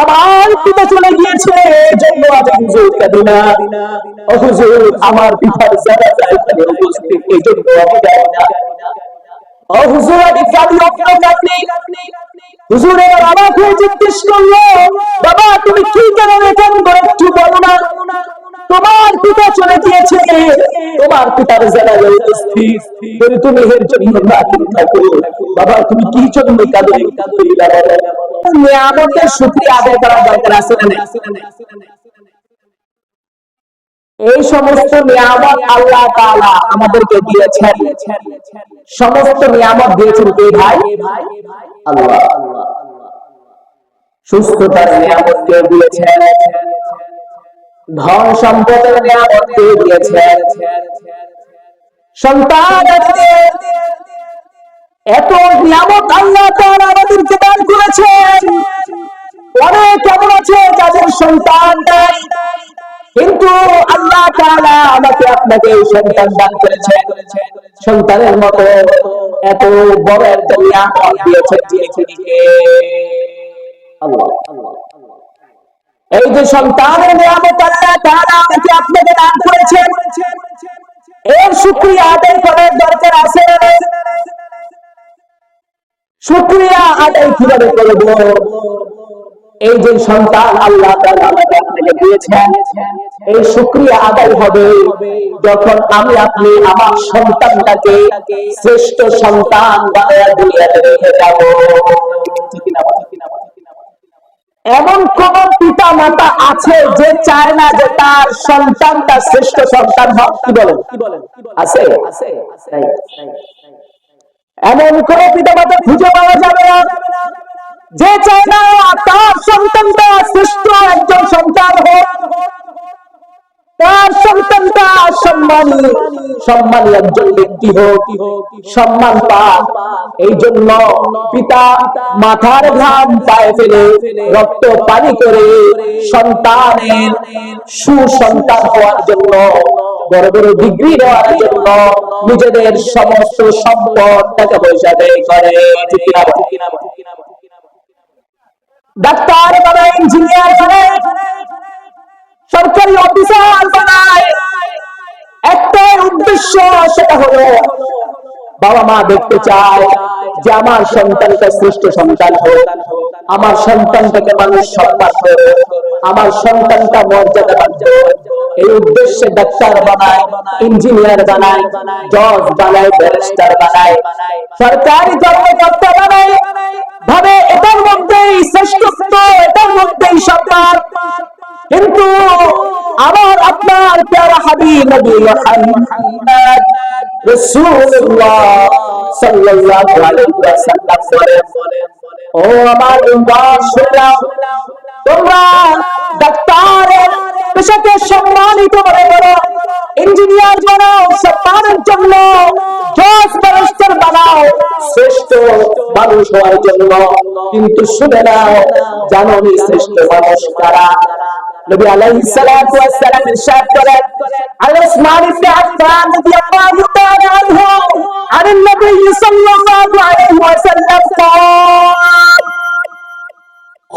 আমার পিতা চলে গিয়েছে আজ হুজুর না। হুজুর, আমার এখানে উপস্থিত, এই জন্য আমি যাই না। ও হুজুর, আমি কাঁদি অন্য কাঁদি হুজুর, এবার অবাক জিজ্ঞেস করল, বাবা, তুমি কি কারণে কেন করে বলো না? তোমার পিতা চলে গিয়েছে। তোমার পিতার উপস্থিত। যদি তুমি এর জন্য না থাকো বাবা, তুমি কি জন্য নিয়ামতের আদায় করার দরকার আছে এই সমস্ত নিয়ামত আল্লাহ আমাদেরকে দিয়েছেন। সমস্ত নিয়ামত দিয়েছেন কে ভাই? আল্লাহ। সুস্থতার নিয়ামত কে দিয়েছেন। ধন সম্পদের নিয়ামত কে দিয়েছেন। সন্তান। এত নিয়ামত আল্লাহ আমাদেরকে দান করেছেন। অনেক আছে যাদের সন্তান নাই। কিন্তু আল্লাহ তাআলা আমাকে আপনাকে এই সন্তান দান করেছেন। সন্তানের মতো এত বড় একটা নিয়ামত তিনি। কে? আল্লাহ। এই যে সন্তানের নিয়ামত আল্লাহ তাআলা আমাকে আপনাকে দান করেছেন। এর শুকরিয়া আদায় করার দরকার আছে? শুকরিয়া আদায় কীভাবে করব? এই যে সন্তান আল্লাহ আপনাকে দিয়েছেন, এই শুকরিয়া আদায় হবে যখন আমি আপনি আমার সন্তানটাকে শ্রেষ্ঠ সন্তান দুনিয়াতে রেখে এমন কোন পিতা মাতা আছে যে চায় না যে তার সন্তানটা শ্রেষ্ঠ সন্তান হোক? কি বলেন? আছে? এমন কোন পিতা মাতা খুঁজে পাওয়া যাবে না? যে চায় না তার সন্তানটা শ্রেষ্ঠ একজন সন্তান হোক তার সন্তানটা সম্মানী। সম্মানী একজন ব্যক্তি হোক, সম্মান পাক। এই জন্য পিতা মাথার ঘাম পায়ে ফেলে রক্ত পানি করে সন্তানের সুসন্তান হওয়ার জন্য, বড় বড় ডিগ্রি নেওয়ার জন্য নিজেদের সমস্ত সম্পদ টাকা পয়সা ব্যয় করে? ডাক্তার ইঞ্জিনিয়ার সরকারি অফিসার বানায় একটাই উদ্দেশ্য, সেটা হলো বাবা মা দেখতে চায় যে আমার সন্তানটা শ্রেষ্ঠ সন্তান হোক, আমার সন্তানটাকে মানুষ সম্মান করে আমার সন্তানটা মর্যাদা পাচ্ছে এই উদ্দেশ্যে ডাক্তার বানায়, ইঞ্জিনিয়ার বানায়, জজ বানায়, ব্যারিস্টার বানায়। সরকারি কর্মকর্তা বানায়। ভাবে এটার মধ্যেই শ্রেষ্ঠত্ব, এটার মধ্যেই সম্মান কিন্তু আমার আপনার প্যারা হাবিব নবী মুহাম্মদ রাসূলুল্লাহ সাল্লাল্লাহু আলাইহি ওয়াসাল্লাম ও আমার উম্মত শোনো তোমরা ডাক্তারের পেশাকে সম্মানিত করে বলো ইঞ্জিনিয়ার বানাও, সম্মানের জন্য জজ ব্যারিস্টার বানাও, শ্রেষ্ঠ মানুষ হওয়ার জন্য। কিন্তু শুনে নাও, জানো শ্রেষ্ঠ মানুষ কারা? নবী আলাইহিস সালাতু ওয়াস সালাম ইরশাদ করেন আল উসমান ইবনে আফফান রাদিয়াল্লাহু তাআলা আনহু عن النبي صلى الله عليه وسلم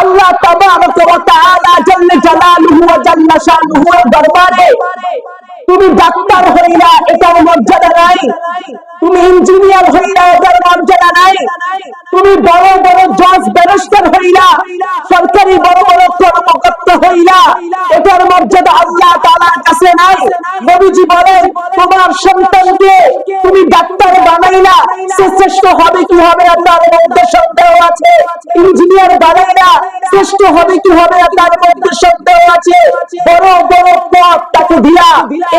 আল্লাহ তাবারক ওয়া দরবারে, তুমি ডাক্তার হইলা এটার মর্যাদা নাই। তুমি ইঞ্জিনিয়ার হইলা এটার মর্যাদা নাই। তুমি বড় বড় জজ ব্যারিস্টার হইলা, সরকারি বড় বড় কর্ম এটার মর্যাদা আল্লাহ তাআলার কাছে নাই। নবীজি বলেন, তোমার সন্তানকে তুমি ডাক্তার বানাইলা, সে শ্রেষ্ঠ হবে কি হবে আপনার মধ্যে সন্দেহ আছে। ইঞ্জিনিয়ার বানাই না শ্রেষ্ঠ হবে কি হবে না তার মধ্যে সন্দেহ আছে। বড় বড় দিয়া,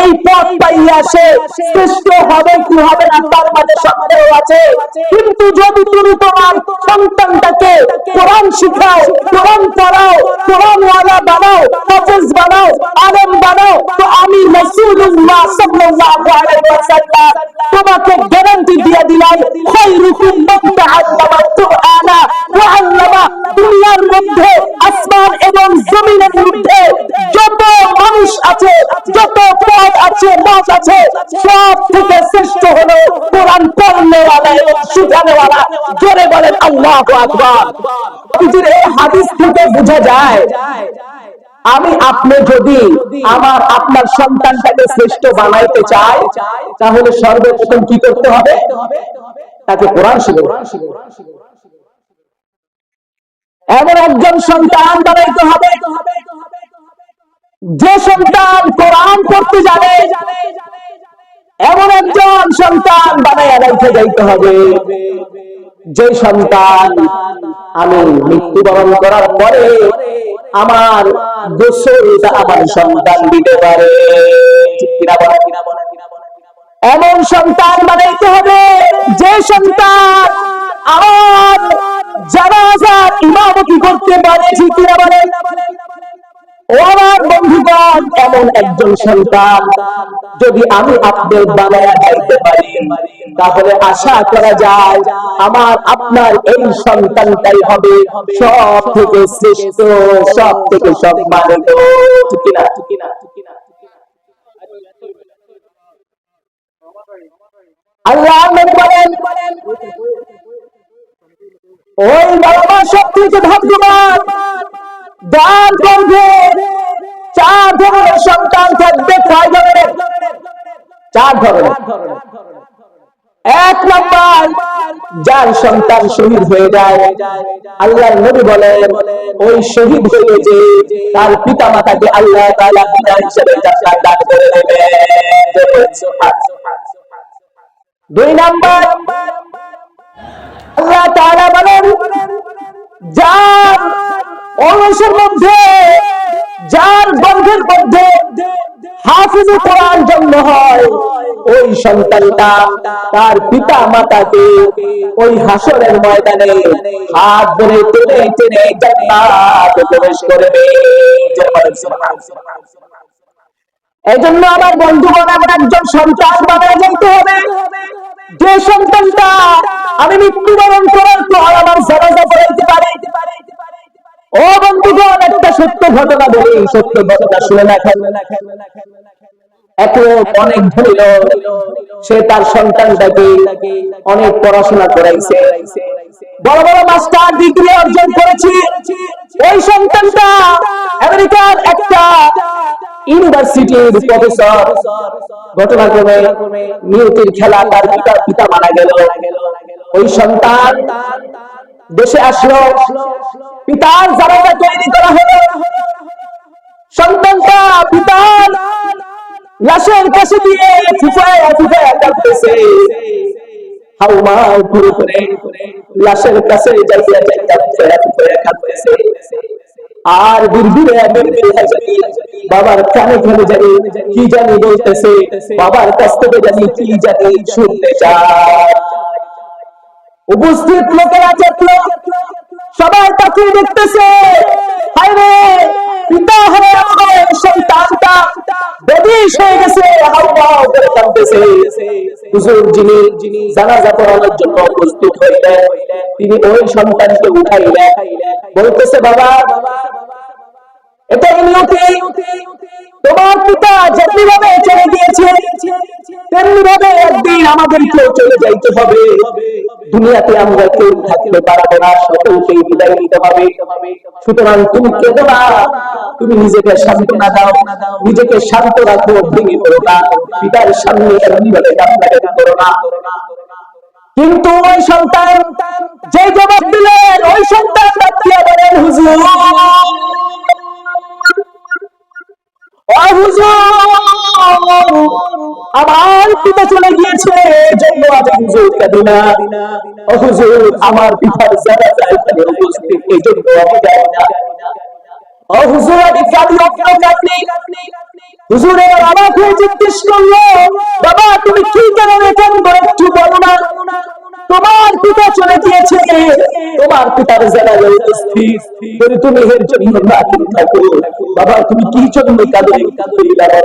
এই পথ পাইয়া সে হবে কি হবে না তার মাঝে সন্দেহ আছে। কিন্তু যদি তুমি তোমার সন্তানটাকে কোরআন শিখাও, কোরআন পড়াও কোরআন ওয়ালা বানাও, হাফেজ বানাও, আলেম বানাও, তো আমি রাসূলুল্লাহ সাল্লাল্লাহু আলাইহি ওয়াসাল্লাম তোমাকে গ্যারান্টি দিয়ে দিলাম, খায়রুকুম মান তাআল্লামা ওয়া আল্লামা দুনিয়ার মধ্যে, আসমান এবং জমিনের মধ্যে যত মানুষ আছে, যত পদ আছে, মাছ আছে, সব থেকে শ্রেষ্ঠ হলো কোরআন পড়নেওয়ালা এবং শিখানেওয়ালা জোরে বলেন আল্লাহু আকবার। এই হাদিস থেকে বোঝা যায়, আমি আপনি যদি আমার, আপনার সন্তানটাকে শ্রেষ্ঠ বানাইতে চাই, তাহলে সর্বপ্রথম কি করতে হবে? তাকে কোরআন শিখে এমন একজন সন্তান বানাইতে হবে যে সন্তান কোরআন পড়তে জানে, এমন একজন সন্তান বানাইয়া রাইতে যাইতে হবে। যে সন্তান আমি মৃত্যুবরণ করার পরে আমার গোসলটা আমার সন্তান দিতে পারে? এমন সন্তান বানাইতে হবে, যে সন্তান আমার জানাজার ইমামতি করতে পারে, ঠিক কিনা বলেন? তাহলে আশা করা যায় আমার, আপনার এই সন্তানটাই হবে সব থেকে শ্রেষ্ঠ সব থেকে সম্মানিত। ঠিক আল্লাহ ওই বাবা সব থেকে ভাগ্যবান। চার ধরনের সন্তান থাকবে কয় ধরনের। চার ধরনের। এক নম্বর, যার সন্তান শহীদ হয়ে যায় নবী বলেন, ওই শহীদ হয়ে যে তার পিতা মাতাকে আল্লাহ তাআলা পিতা হিসেবে দুই নম্বর অলসের মধ্যে, যার গর্ভের মধ্যে হাফিজ কোরআন জন্ম হয়, ওই সন্তানটা তার পিতা মাতাকে ওই হাসরের ময়দানে হাত ধরে টেনে টেনে জান্নাতে প্রবেশ করবে। এই জন্য আমার বন্ধুগণ, আমার একজন সন্তান বানায় যাইতে হবে, যে সন্তানটা আমি মৃত্যুবরণ করার পর আমার জানাজা পড়াইতে পারে ও বন্ধুগণ, একটা সত্য ঘটনা বলি। সত্য ঘটনা শুনে অনেক সে তার সন্তানটাকে অনেক পড়াশোনা করাইছে। বড় বড় মাস্টার ডিগ্রি অর্জন ওই সন্তানটা আমেরিকার একটা ইউনিভার্সিটির প্রফেসর। নিয়তির খেলা তার পিতার পিতা মারা গেল। ওই সন্তান দেশে আসলো। পিতার জানাজা তৈরি করা হলো। সন্তানটা পিতার লাশের কাছে দিয়ে ফুফায় ফুফায় কাঁদতেছে আর বাবার কানে জানি কি জানি বলতেছে, বাবার কাছ থেকে জানি কি জানি শুনতে চায়। উপস্থিত লোকেরা চেতল সবাই তাকিয়ে দেখতেছে। হাইরে পিতা হয়ে আমাদের সন্তানটা বেদিশ হয়ে গেছে। হাউ করে কাঁদতেছে। হুজুর যিনি জানাজা পড়ানোর জন্য উপস্থিত হইলেন, তিনি ওই সন্তানকে উঠাইলেন। বলতেছে, বাবা এটাই নিয়তি তোমার পিতা যেমনি চলে গিয়েছে তেমনি ভাবে একদিন আমাদেরকেও চলে যাইতে হবে। দুনিয়াতে আমরা কেউ থাকতে পারব না, সকলকেই বিদায় নিতে হবে। সুতরাং তুমি কেঁদো না, তুমি নিজেকে সান্ত্বনা দাও, নিজেকে শান্ত রাখো, ভেঙে পড়ো না, পিতার সামনে এমনি ভাবে করো না। কিন্তু ওই সন্তান, যে জবাব দিলেন, ওই সন্তান বলেন, হুজুর আমার পিতা চলে গিয়েছে আমার পিতার জানাজা এখানে উপস্থিত, এই জন্য আমি যাই না। ও হুজুর, আমি কাঁদি আপনার কাঁদি হুজুরের অবাক হয়ে জিজ্ঞেস করল, বাবা, তুমি কি কারণে কাঁদবো একটু বলো না। তোমার পিতা চলে গিয়েছে। তোমার পিতার উপস্থিত। যদি তুমি এর জন্য না চিন্তা করো, বাবা, তুমি কি জন্য কাঁদো কাঁদো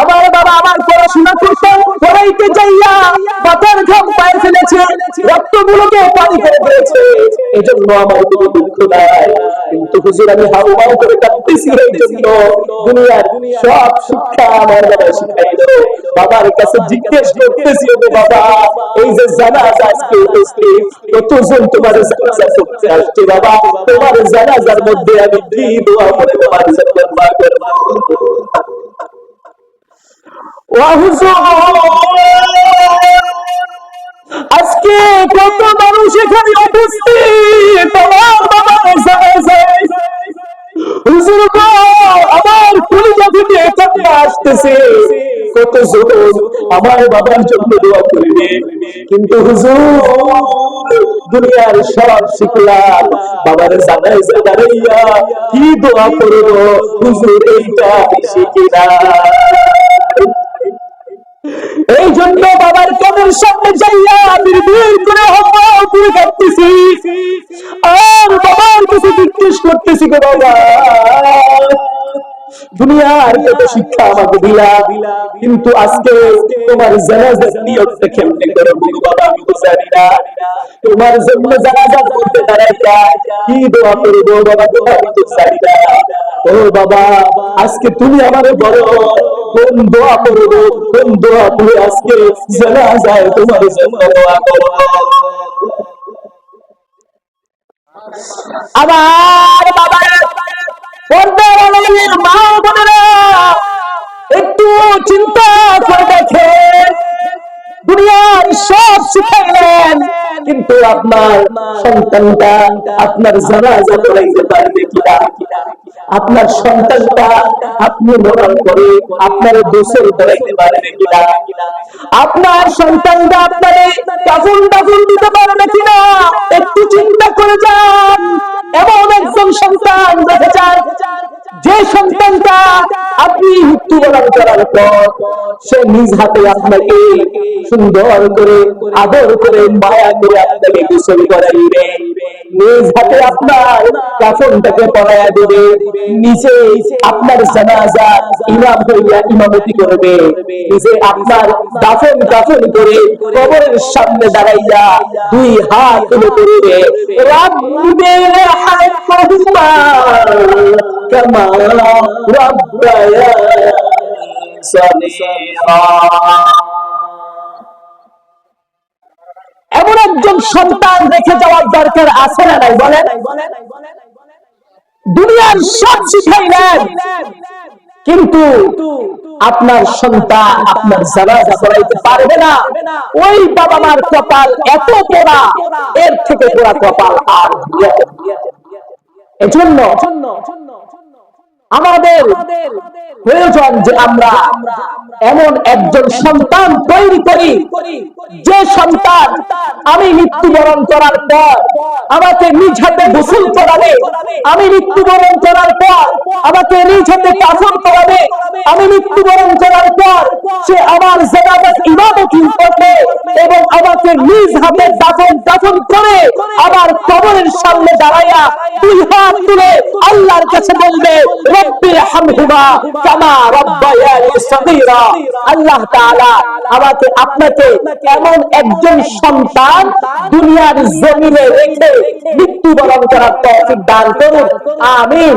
আমার বাবা আমার পড়াশোনা করতে পড়াইতে যাইয়া মাথার ঘাম পায়ে ফেলেছে, রক্তগুলোকে পানি করে ফেলেছে এজন্য আমার কোনো দুঃখ নাই। কিন্তু হুজুর, আমি হাউ মাউ করে কাঁদতেছি এই জন্য। দুনিয়ার সব শিক্ষা আমার বাবা শিখাইলো বাবার কাছে জিজ্ঞেস করতেছি, ওগো বাবা, এই যে জানাজা আজকে উপস্থিত কতজন তোমার জানাজা করতে আসছে বাবা? তোমার জানাজার মধ্যে আমি কি দোয়া করে তোমার জন্য দোয়া করব? ও আজকে কত মানুষ এখানে উপস্থিত? আমার কলিজা থেকে কান্না আসতেছে। কত জন আমার বাবার জন্য দোয়া করবে। কিন্তু হুজুর, দুনিয়ার সব শিখলাম বাবার জানায় দাঁড়াইয়া কি দোয়া করব? হুজুর, এইটা আমি শিখি না এই জন্য বাবার কবর সামনে যাইয়া বিড়বিড় করে হম্বা করে কাঁদতেছি। আর বাবার কাছে জিজ্ঞেস করতেছি গো বাবা দুনিয়ার কত শিক্ষা আমাকে দিলা কিন্তু আজকে তোমার জানাজার নিয়তটা কেমনে করব গো বাবা আমি তো জানি না। তোমার জন্য মধ্যে দাঁড়াইয়া কি দোয়া করব বাবা তো আমি তো জানি না। ও বাবা আজকে তুমি আমারে বলো কোন দোয়া করব কোন দোয়া করে আজকে জানাজায় তোমার জন্য দোয়া করব। আমার বাবার পর্দার মা বোনেরা একটু চিন্তা করে দেখেন দুনিয়ার সব শিখাইলেন কিন্তু আপনার সন্তানটা আপনার জানাজা পারবে কিনা আপনার সন্তানটা আপনি মরণ করে আপনার দোষের পড়াইতে পারবে কিনা আপনার সন্তানটা আপনারে দিতে পারবে কিনা একটু চিন্তা করে যান। এমন একজন সন্তান দেখে যান যে সন্তানটা, আপনি মৃত্যুবরণ করার পর সে নিজ হাতে আপনাকে সুন্দর করে, আদর করে, মায়া করে আপনাকে গোসল করাইবে নিজ হাতে আপনার কাফনটাকে পড়াইয়া নিজে আপনার জানাজা ইমাম হইয়া ইমামতি করবে। নিজে আপনার দাফন কাফন করে কবরের সামনে দাঁড়াইয়া দুই হাত তুলে করবে রাব্বে এমন একজন সন্তান রেখে যাওয়ার দরকার আছে না নাই বলেন? দুনিয়ার সব শিখাইলেন কিন্তু আপনার সন্তান আপনার জানাজা পড়াইতে পারবে না। ওই বাবা মার কপাল এত পোড়া, এর থেকে পোড়া কপাল আর। এজন্য আমাদের প্রয়োজন যে আমরা এমন একজন সন্তান তৈরি করি, যে সন্তান আমি মৃত্যুবরণ করার পর আমাকে নিজ হাতে গোসল করাবে, আমি মৃত্যুবরণ করার পর আমাকে নিজ হাতে কাফন করাবে, আমি মৃত্যুবরণ করার পর সে আমার জানাজার ইমামতি করবে এবং আমাকে নিজ হাতে দাফন দাফন করে আবার কবরের সামনে দাঁড়াইয়া দুই হাত তুলে আল্লাহর কাছে বলবে রব্বির হামহুমা কামা রব্বায়ানি সগীরা। আল্লাহ তাআলা আমাকে, আপনাকে এমন একজন সন্তান দুনিয়ার জমিনে রেখে মৃত্যুবরণ করার তৌফিক দান করুন। আমিন।